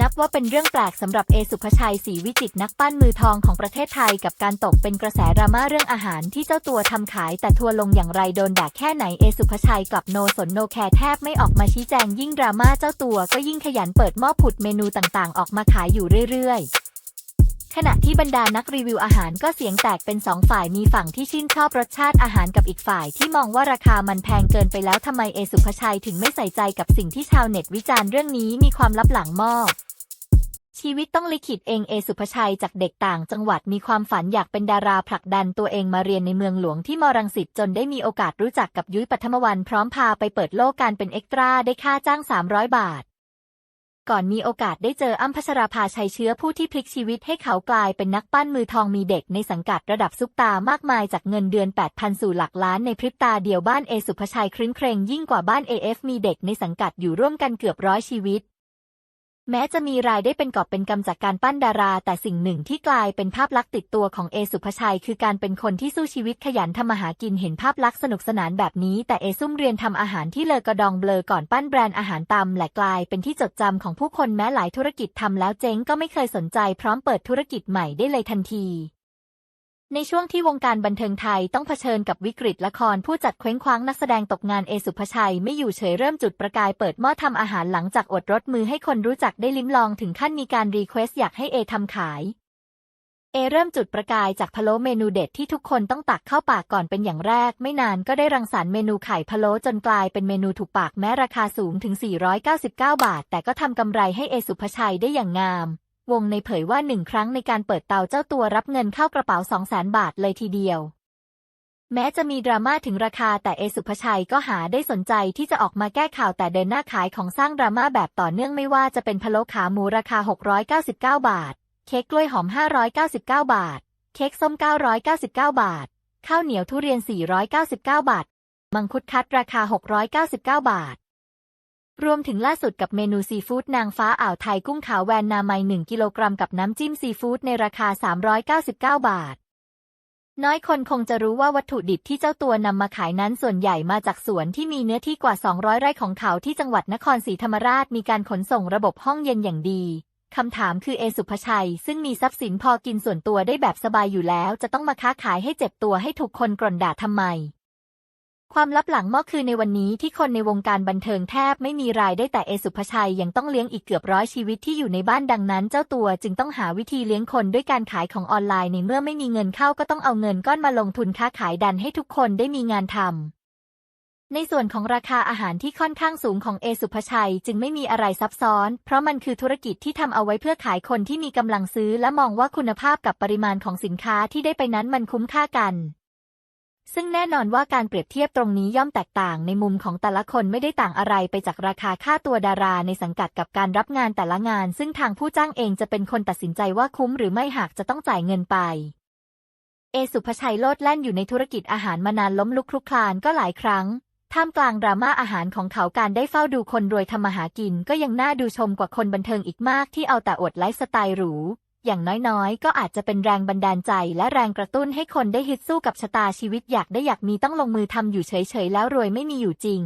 นับว่าเป็นเรื่องแปลกสำหรับเอสุภชัยศรีวิจิตรนักปั้นมือทองของประเทศไทยกับการตกเป็นกระแสดราม่าเรื่องอาหารที่เจ้าตัวทำขายแต่ทัวลงอย่างไรโดนด่าแค่ไหนเอสุภชัยกลับโนสนโนแคร์แทบไม่ออกมาชี้แจงยิ่งดราม่าเจ้าตัวก็ยิ่งขยันเปิดหม้อผุดเมนูต่างๆ ออกมาขายอยู่เรื่อยๆ ขณะที่บรรดานักรีวิวอาหารก็เสียงแตกเป็นสองฝ่ายมีฝั่งที่ชื่นชอบรสชาติอาหารกับอีกฝ่ายที่มองว่าราคามันแพงเกินไปแล้วทำไมเอสุภชัยถึงไม่ใส่ใจกับสิ่งที่ชาวเน็ตวิจารณ์เรื่องนี้มีความลับหลังม้อชีวิตต้องลิขิตเองเอสุภชัยจากเด็กต่างจังหวัดมีความฝันอยากเป็นดาราผลักดันตัวเองมาเรียนในเมืองหลวงที่มรังสิตจนได้มีโอกาสรู้จักกับยุ้ยปัทมวันพร้อมพาไปเปิดโลกการเป็นเอ็กตร้าได้ค่าจ้าง 300 บาท ก่อนมีโอกาสได้เจออ้มพัชราภาชัยเชื้อผู้ที่พลิกชีวิตให้เขากลายเป็นนักปั้นมือทองมีเด็กในสังกัดระดับซุปตามากมายจากเงินเดือน 8,000 สู่หลักล้านในพริบตาเดียวบ้านเอสุภชัยครึ้นเครงยิ่งกว่าบ้าน AF มีเด็กในสังกัดอยู่ร่วมกันเกือบร้อยชีวิต แม้จะมีรายได้เป็นกอบเป็นกำจากการปั้นดารา แต่สิ่งหนึ่งที่กลายเป็นภาพลักษณ์ติดตัวของเอสุภชัย คือการเป็นคนที่สู้ชีวิตขยันทำมาหากินเห็นภาพลักษณ์สนุกสนานแบบนี้ แต่เอซุ่มเรียนทำอาหารที่เลอกระดองเบลอก่อนปั้นแบรนด์อาหารตำและกลายเป็นที่จดจำของผู้คนแม้หลายธุรกิจทำแล้วเจ๊งก็ไม่เคยสนใจพร้อมเปิดธุรกิจใหม่ได้เลยทันที ในช่วงที่วงการบันเทิงไทยต้องเผชิญกับวิกฤตละครผู้จัดเคว้งคว้างนักแสดงตกงานเอสุภชัยไม่อยู่เฉยเริ่มจุดประกายเปิดหม้อทำอาหารหลังจากอดรสมือให้คนรู้จักได้ลิ้มลองถึงขั้นมีการรีเควสอยากให้เอทำขาย เอเริ่มจุดประกายจากพะโล้เมนูเด็ดที่ทุกคนต้องตักเข้าปากก่อนเป็นอย่างแรก ไม่นานก็ได้รังสรรค์เมนูไข่พะโล้จนกลายเป็นเมนูถูกปากแม้ราคาสูงถึง 499 บาท แต่ก็ทำกำไรให้เอสุภชัยได้อย่างงาม วงในเผยว่าหนึ่งครั้งในการเปิดเตาเจ้าตัวรับเงินเข้ากระเป๋า 200,000บาทเลยทีเดียว แม้จะมีดราม่าถึงราคาแต่เอสุภชัยก็หาได้สนใจที่จะออกมาแก้ข่าวแต่เดินหน้าขายของสร้างดราม่าแบบต่อเนื่องไม่ว่าจะเป็นพะโล้ขาหมูราคา 699 บาท เค้กกล้วยหอม 599 บาท เค้กส้ม 999 บาท ข้าวเหนียวทุเรียน 499 บาท มังคุดคัดราคา 699 บาท รวมถึงล่าสุดกับเมนูซีฟู้ดนางฟ้าอ่าวไทยกุ้งขาวแวนนาไม1กิโลกรัมกับน้ำจิ้มซีฟู้ดในราคา 399 บาท น้อยคนคงจะรู้ว่าวัตถุดิบที่เจ้าตัวนำมาขายนั้นส่วนใหญ่มาจากสวนที่มีเนื้อที่กว่า 200 ไร่ของเขาที่จังหวัดนครศรีธรรมราชมีการขนส่งระบบห้องเย็นอย่างดีคำถามคือเอสุภชัย ซึ่งมีทรัพย์สินพอกินส่วนตัวได้แบบสบายอยู่แล้ว จะต้องมาค้าขายให้เจ็บตัวให้ถูกคนกร่นด่าทำไม ความลับหลังม้อคือในวันนี้ที่คนในวงการบันเทิงแทบไม่มีรายได้แต่เอสุภชัยยังต้องเลี้ยงอีกเกือบร้อยชีวิตที่อยู่ในบ้านดังนั้น เจ้าตัวจึงต้องหาวิธีเลี้ยงคนด้วยการขายของออนไลน์ในเมื่อไม่มีเงินเข้าก็ต้องเอาเงินก้อนมาลงทุนค้าขายดันให้ทุกคนได้มีงานทำในส่วนของราคาอาหารที่ค่อนข้างสูงของเอสุภชัยจึงไม่มีอะไรซับซ้อน เพราะมันคือธุรกิจที่ทำเอาไว้เพื่อขายคนที่มีกำลังซื้อ และมองว่าคุณภาพกับปริมาณของสินค้าที่ได้ไปนั้นมันคุ้มค่ากัน ซึ่งแน่นอนว่าการเปรียบเทียบตรงนี้ย่อมแตกต่างในมุมของแต่ละคนไม่ได้ต่างอะไรไปจากราคาค่าตัวดาราในสังกัดกับการรับงานแต่ละงาน ซึ่งทางผู้จ้างเองจะเป็นคนตัดสินใจว่าคุ้มหรือไม่หากจะต้องจ่ายเงินไป เอสุภชัยโลดแล่นอยู่ในธุรกิจอาหารมานานล้มลุกคลุกคลานก็หลายครั้ง ท่ามกลางดราม่าอาหารของเขาการได้เฝ้าดูคนรวยทำมาหากิน ก็ยังน่าดูชมกว่าคนบันเทิงอีกมากที่เอาแต่อวดไลฟ์สไตล์หรู อย่างน้อยๆ ก็อาจจะเป็นแรงบันดาลใจและแรงกระตุ้นให้คนได้ฮึดสู้กับชะตาชีวิตอยากได้อยากมีต้องลงมือทำอยู่เฉยๆ แล้วรวยไม่มีอยู่จริง